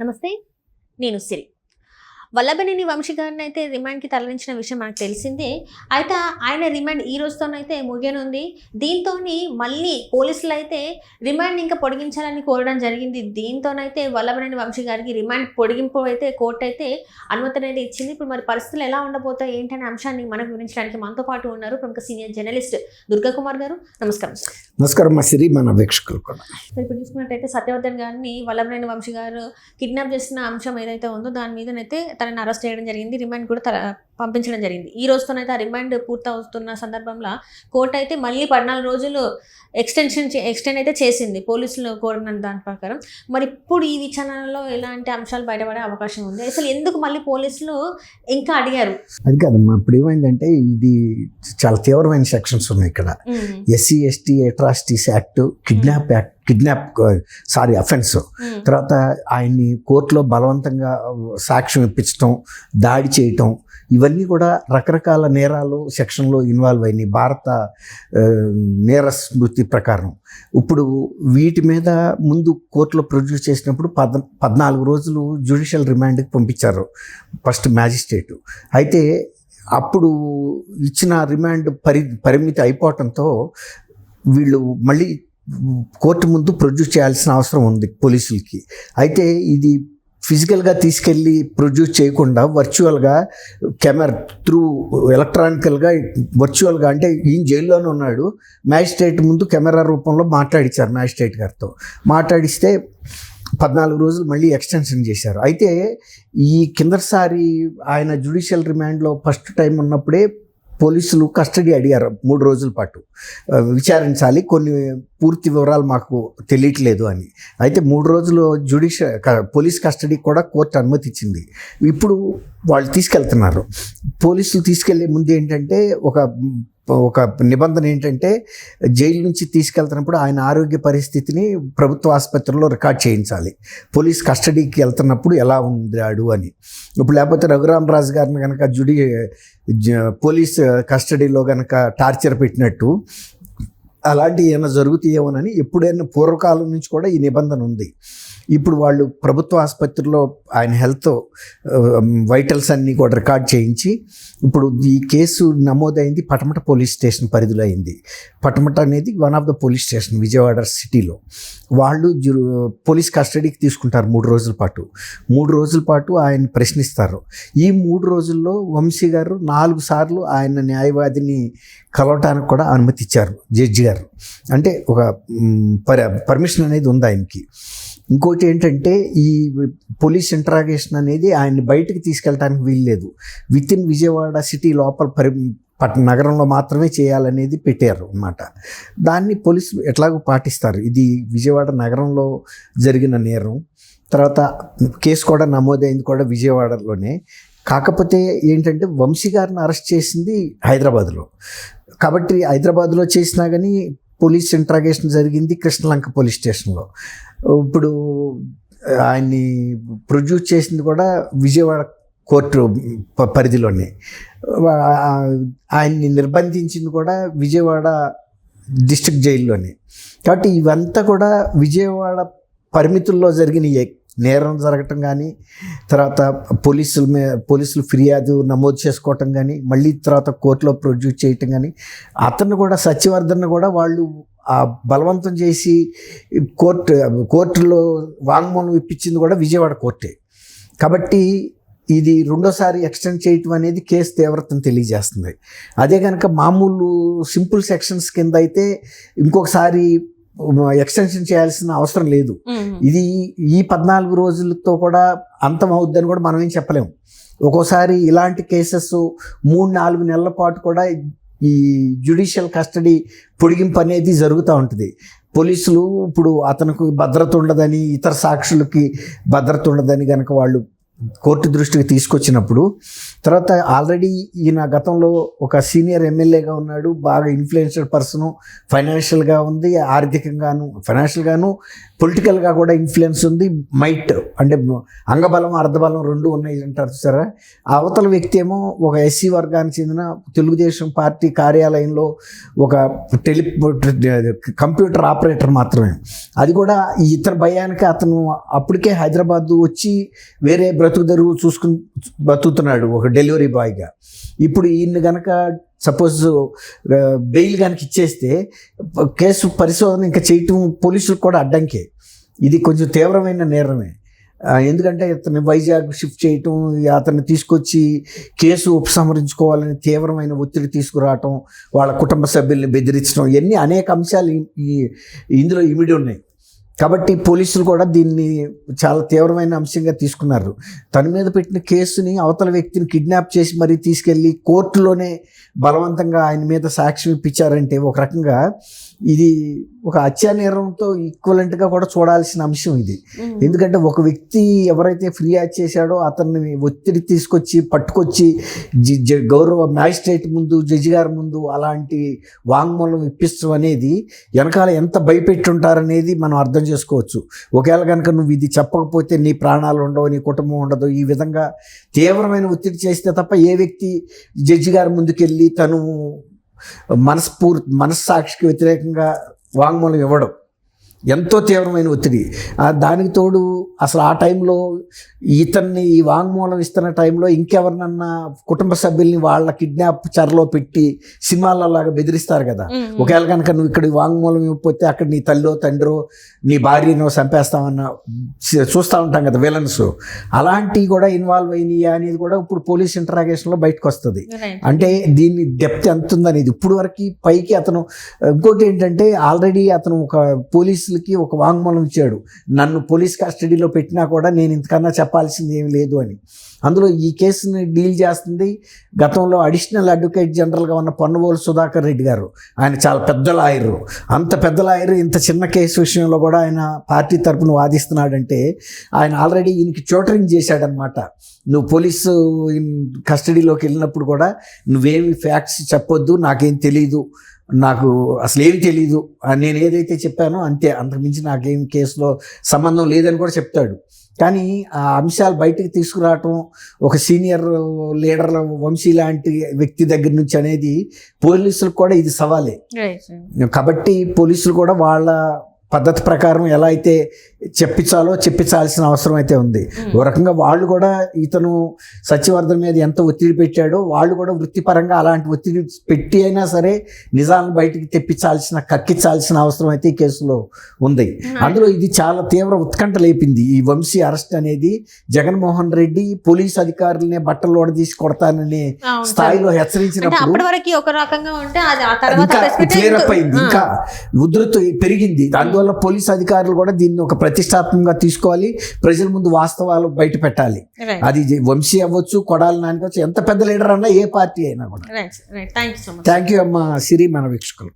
నమస్తే. నేను సిరి. వల్లభనేని వంశీ గారిని అయితే రిమాండ్కి తరలించిన విషయం మనకు తెలిసిందే. అయితే ఆయన రిమాండ్ ఈ రోజుతోనైతే ముగియనుంది. దీంతో మళ్ళీ పోలీసులు అయితే రిమాండ్ ఇంకా పొడిగించాలని కోరడం జరిగింది. దీంతోనైతే వల్లభనేని వంశీ గారికి రిమాండ్ పొడిగింపు అయితే కోర్టు అయితే అనుమతి అనేది ఇచ్చింది. ఇప్పుడు మరి పరిస్థితులు ఎలా ఉండబోతాయి ఏంటనే అంశాన్ని మనకు వివరించడానికి మనతో పాటు ఉన్నారు ప్రముఖ సీనియర్ జర్నలిస్ట్ దుర్గా కుమార్ గారు. నమస్కారం సార్. నమస్కారం మా సిరి మన వీక్షకులు కూడా. ఇప్పుడు చూసుకున్నట్టయితే సత్యవర్ధన్ గారిని వల్లభనేని వంశీ గారు కిడ్నాప్ చేసిన అంశం ఏదైతే ఉందో దాని మీదనైతే తనని అరెస్ట్ చేయడం జరిగింది. రిమాండ్ కూడా తర పంపించడం జరిగింది. ఈ రోజుతోనైతే ఆ రిమాండ్ పూర్తవుతున్న సందర్భంలో కోర్టు అయితే మళ్ళీ పద్నాలుగు రోజులు ఎక్స్టెన్షన్ ఎక్స్టెండ్ అయితే చేసింది. పోలీసులు కోరిన దాని ప్రకారం. మరి ఇప్పుడు ఈ విచారణలో ఎలాంటి అంశాలు బయటపడే అవకాశం ఉంది? అసలు ఎందుకు మళ్ళీ పోలీసులు ఇంకా అడిగారు? అది కాదమ్మా. ఇప్పుడు ఏమైందంటే ఇది చాలా తీవ్రమైన సెక్షన్స్ ఉన్నాయి ఇక్కడ. SC ST atrocities act kidnap act kidnap sorry offence. తర్వాత ఆయన్ని కోర్టులో బలవంతంగా సాక్ష్యం ఇప్పించటం దాడి చేయటం ఇవన్నీ ఇవన్నీ కూడా రకరకాల నేరాలు సెక్షన్లో ఇన్వాల్వ్ అయినాయి. భారత నేర స్మృతి ప్రకారం. ఇప్పుడు వీటి మీద ముందు కోర్టులో ప్రొడ్యూస్ చేసినప్పుడు పద్ పద్నాలుగు రోజులు జ్యుడిషియల్ రిమాండ్కి పంపించారు ఫస్ట్ మ్యాజిస్ట్రేటు. అయితే అప్పుడు ఇచ్చిన రిమాండ్ పరి పరిమితి అయిపోవటంతో వీళ్ళు మళ్ళీ కోర్టు ముందు ప్రొడ్యూస్ చేయాల్సిన అవసరం ఉంది పోలీసులకి. అయితే ఇది ఫిజికల్గా తీసుకెళ్ళి ప్రొడ్యూస్ చేయకుండా వర్చువల్గా కెమెరా త్రూ ఎలక్ట్రానికల్గా వర్చువల్గా అంటే ఈయన జైల్లోనే ఉన్నాడు. మ్యాజిస్ట్రేట్ ముందు కెమెరా రూపంలో మాట్లాడించారు మ్యాజిస్ట్రేట్ గారితో. మాట్లాడిస్తే పద్నాలుగు రోజులు మళ్ళీ ఎక్స్టెన్షన్ చేశారు. అయితే ఈ కిందసారి ఆయన జ్యుడిషియల్ రిమాండ్లో ఫస్ట్ టైం ఉన్నప్పుడే పోలీసులు కస్టడీ అడిగారు మూడు రోజుల పాటు. విచారించాలి కొన్ని పూర్తి వివరాలు మాకు తెలియట్లేదు అని. అయితే మూడు రోజులు జ్యుడిషియల్ పోలీస్ కస్టడీ కూడా కోర్టు అనుమతి ఇచ్చింది. ఇప్పుడు వాళ్ళు తీసుకెళ్తున్నారు. పోలీసులు తీసుకెళ్ళే ముందు ఏంటంటే ఒక ఒక నిబంధన ఏంటంటే జైలు నుంచి తీసుకెళ్తున్నప్పుడు ఆయన ఆరోగ్య పరిస్థితిని ప్రభుత్వ ఆసుపత్రిలో రికార్డ్ చేయించాలి. పోలీస్ కస్టడీకి వెళ్తున్నప్పుడు ఎలా ఉన్నాడు అని. ఇప్పుడు లేకపోతే రఘురామ్ రాజు గారిని కనుక జుడి పోలీస్ కస్టడీలో కనుక టార్చర్ పెట్టినట్టు అలాంటివి ఏమైనా జరుగుతాయేమోనని ఎప్పుడైనా పూర్వకాలం నుంచి కూడా ఈ నిబంధన ఉంది. ఇప్పుడు వాళ్ళు ప్రభుత్వ ఆసుపత్రిలో ఆయన హెల్త్ వైటల్స్ అన్నీ కూడా రికార్డ్ చేయించి ఇప్పుడు ఈ కేసు నమోదైంది పటమట పోలీస్ స్టేషన్ పరిధిలో అయింది పటమట అనేది one of the police station Vijayawada సిటీలో. వాళ్ళు పోలీస్ కస్టడీకి తీసుకుంటారు మూడు రోజుల పాటు. మూడు రోజుల పాటు ఆయన ప్రశ్నిస్తారు. ఈ మూడు రోజుల్లో వంశీ గారు నాలుగు సార్లు ఆయన న్యాయవాదిని కలవటానికి కూడా అనుమతి ఇచ్చారు జడ్జి గారు. అంటే ఒక పర్ పర్మిషన్ అనేది ఉంది ఆయనకి? ఇంకోటి ఏంటంటే ఈ పోలీస్ ఇంటరాగేషన్ అనేది ఆయన్ని బయటకు తీసుకెళ్ళడానికి వీల్లేదు. విత్ ఇన్ విజయవాడ సిటీ లోపల పరి పట్ నగరంలో మాత్రమే చేయాలనేది పెట్టారు అన్నమాట. దాన్ని పోలీసులు ఎట్లాగో పాటిస్తారు. ఇది విజయవాడ నగరంలో జరిగిన నేరం. తర్వాత కేసు కూడా నమోదైంది కూడా విజయవాడలోనే. కాకపోతే ఏంటంటే వంశీ గారిని అరెస్ట్ చేసింది హైదరాబాద్లో. కాబట్టి హైదరాబాద్లో చేసినా కానీ పోలీస్ ఇంట్రాగేషన్ జరిగింది కృష్ణలంక పోలీస్ స్టేషన్లో. ఇప్పుడు ఆయన్ని ప్రొడ్యూస్ చేసింది కూడా విజయవాడ కోర్టు ప- పరిధిలోనే. ఆయన్ని నిర్బంధించింది కూడా విజయవాడ డిస్ట్రిక్ట్ జైల్లోనే. కాబట్టి ఇవంతా కూడా విజయవాడ పరిమితుల్లో జరిగిన నేరం జరగటం కానీ తర్వాత పోలీసుల మీద పోలీసులు ఫిర్యాదు నమోదు చేసుకోవటం కానీ మళ్ళీ తర్వాత కోర్టులో ప్రొడ్యూస్ చేయటం కానీ అతను కూడా సత్యవర్ధన్ కూడా వాళ్ళు ఆ బలవంతం చేసి కోర్టు కోర్టులో వాంగ్మూలం ఇప్పించింది కూడా విజయవాడ కోర్టే. కాబట్టి ఇది రెండోసారి ఎక్స్టెండ్ చేయటం అనేది కేసు తీవ్రతను తెలియజేస్తుంది. అదే కనుక మామూలు సింపుల్ సెక్షన్స్ కింద అయితే ఇంకొకసారి ఎక్స్టెన్షన్ చేయాల్సిన అవసరం లేదు. ఇది ఈ పద్నాలుగు రోజులతో కూడా అంతం అవుద్దని కూడా మనం ఏం చెప్పలేము ఒక్కోసారి ఇలాంటి కేసెస్ మూడు నాలుగు నెలల పాటు కూడా ఈ జ్యుడిషియల్ కస్టడీ పొడిగింపు అనేది జరుగుతూ ఉంటుంది. పోలీసులు ఇప్పుడు అతనికి భద్రత ఉండదని ఇతర సాక్షులకి భద్రత ఉండదని కనుక వాళ్ళు కోర్టు దృష్టికి తీసుకొచ్చినప్పుడు తర్వాత ఆల్రెడీ ఈయన గతంలో ఒక సీనియర్ ఎమ్మెల్యేగా ఉన్నాడు బాగా ఇన్ఫ్లుయెన్షియల్ పర్సన్ ఫైనాన్షియల్గా ఉంది ఆర్థికంగాను ఫైనాన్షియల్గాను పొలిటికల్గా కూడా ఇన్ఫ్లుయెన్స్ ఉంది. మైట్ అంటే అంగబలం అర్ధబలం రెండు ఉన్నాయి అంటారు సరే. ఆ అవతల వ్యక్తి ఏమో ఒక ఎస్సీ వర్గానికి చెందిన తెలుగుదేశం పార్టీ కార్యాలయంలో ఒక టెలి కంప్యూటర్ ఆపరేటర్ మాత్రమే. అది కూడా ఈ ఇతర భయానికి అతను అప్పటికే హైదరాబాద్ వచ్చి వేరే బ్రతుకు తెరువు చూసుకుని బతుకుతున్నాడు ఒక డెలివరీ బాయ్గా ఇప్పుడు ఈయన్ని గనక సపోజ్ బెయిల్ కనుక ఇచ్చేస్తే కేసు పరిశోధన ఇంకా చేయటం పోలీసులకు కూడా అడ్డంకే. ఇది కొంచెం తీవ్రమైన నేరమే ఎందుకంటే ఇతను వైజాగ్ షిఫ్ట్ చేయటం అతన్ని తీసుకొచ్చి కేసు ఉపసంహరించుకోవాలని తీవ్రమైన ఒత్తిడి తీసుకురావటం వాళ్ళ కుటుంబ సభ్యుల్ని బెదిరించడం ఇవన్నీ అనేక అంశాలు ఈ- ఈ ఇందులో ఇమిడి ఉన్నాయి. కాబట్టి పోలీసులు కూడా దీన్ని చాలా తీవ్రమైన అంశంగా తీసుకున్నారు. తన మీద పెట్టిన కేసుని అవతల వ్యక్తిని కిడ్నాప్ చేసి మరీ తీసుకెళ్ళి కోర్టులోనే బలవంతంగా ఆయన మీద సాక్ష్యం ఇప్పించారంటే ఒక రకంగా ఇది ఒక హత్యా నేరంతో ఈక్వలెంట్గా కూడా చూడాల్సిన అంశం ఇది. ఎందుకంటే ఒక వ్యక్తి ఎవరైతే ఫిర్యాదు చేశాడో అతన్ని ఒత్తిడి తీసుకొచ్చి పట్టుకొచ్చి జి- జ- గౌరవ మ్యాజిస్ట్రేట్ ముందు జడ్జి గారి ముందు అలాంటి వాంగ్మూలం ఇప్పించడం అనేది వెనకాల ఎంత భయపెట్టి ఉంటారనేది మనం అర్థం చేసుకోవచ్చు. ఒకవేళ కనుక నువ్వు ఇది చెప్పకపోతే నీ ప్రాణాలు ఉండవు నీ కుటుంబం ఉండదు ఈ విధంగా తీవ్రమైన ఒత్తిడి చేస్తే తప్ప ఏ వ్యక్తి జడ్జి గారి ముందుకెళ్ళి తను మనస్ఫూర్తి మనస్సాక్షికి వ్యతిరేకంగా వాంగ్మూలం ఇవ్వడం. ఎంతో తీవ్రమైన ఒత్తిడి. దానికి తోడు అసలు ఆ టైంలో ఇతన్ని ఈ వాంగ్మూలం ఇస్తున్న టైంలో ఇంకెవరినన్నా కుటుంబ సభ్యుల్ని వాళ్ళ కిడ్నాప్ చరలో పెట్టి సినిమాల్లో లాగా బెదిరిస్తారు కదా. ఒకవేళ కనుక నువ్వు ఇక్కడ వాంగ్మూలం ఇవ్వకపోతే అక్కడ నీ తల్లో తండ్రో నీ భార్యనో చంపేస్తామన్న చూస్తూ ఉంటాం కదా విలన్స్. అలాంటివి కూడా ఇన్వాల్వ్ అయినాయి అనేది కూడా ఇప్పుడు పోలీస్ ఇంటరాగేషన్లో బయటకు వస్తుంది. అంటే దీన్ని డెప్త్ ఎంత ఉందనేది ఇప్పుడు వరకు పైకి అతను ఇంకోటి ఏంటంటే ఆల్రెడీ అతను ఒక పోలీసులకి ఒక వాంగ్మూలం ఇచ్చాడు. నన్ను పోలీస్ కస్టడీలో పెట్టినా కూడా నేను ఇంతకన్నా చెప్పాల్సింది ఏమి లేదు అని. అందులో ఈ కేసుని డీల్ చేస్తుంది గతంలో అడిషనల్ అడ్వకేట్ జనరల్గా ఉన్న పొన్నవోలు సుధాకర్ రెడ్డి గారు. ఆయన చాలా పెద్ద లాయరు. అంత పెద్ద లాయరు ఇంత చిన్న కేసు విషయంలో కూడా ఆయన పార్టీ తరపున వాదిస్తున్నాడంటే ఆయన ఆల్రెడీ ఈయనకి చోటరింగ్ చేశాడనమాట నువ్వు పోలీసు కస్టడీలోకి వెళ్ళినప్పుడు కూడా నువ్వేమి ఫ్యాక్ట్స్ చెప్పొద్దు నాకేం తెలియదు నాకు అసలు ఏం తెలియదు నేను ఏదైతే చెప్పానో అంతే. అంతకుమించి నాకేం కేసులో సంబంధం లేదని కూడా చెప్తాడు. కానీ ఆ అంశాలు బయటకు తీసుకురావటం ఒక సీనియర్ లీడర్ వంశీ లాంటి వ్యక్తి దగ్గర నుంచి అనేది పోలీసులకు కూడా ఇది సవాలే. కాబట్టి పోలీసులు కూడా వాళ్ళ పద్ధతి ప్రకారం ఎలా అయితే చెప్పించాలో చెప్పించాల్సిన అవసరం అయితే ఉంది. ఓ రకంగా వాళ్ళు కూడా ఇతను సత్యవర్ధన్ మీద ఎంత ఒత్తిడి పెట్టాడో వాళ్ళు కూడా వృత్తిపరంగా అలాంటి ఒత్తిడి పెట్టి అయినా సరే నిజాలను బయటికి తెప్పించాల్సిన కక్కించాల్సిన అవసరం అయితే ఈ కేసులో ఉంది. అందులో ఇది చాలా తీవ్ర ఉత్కంఠ లేపింది. ఈ వంశీ అరెస్ట్ అనేది జగన్మోహన్ రెడ్డి పోలీస్ అధికారులనే బట్టలు తీసి కొడతాననే స్థాయిలో హెచ్చరించినప్పుడు ఆ. ఇంకా ఉధృత పెరిగింది. అందువల్ల పోలీస్ అధికారులు కూడా దీన్ని ఒక ప్రతిష్టాత్మకంగా తీసుకోవాలి. ప్రజల ముందు వాస్తవాలు బయట పెట్టాలి. అది వంశీ అవ్వచ్చు కొడాలి నాని కావచ్చు ఎంత పెద్ద లీడర్ అన్నా ఏ పార్టీ అయినా కూడా. థ్యాంక్ యూ అమ్మ. సిరి మన వీక్షకులు.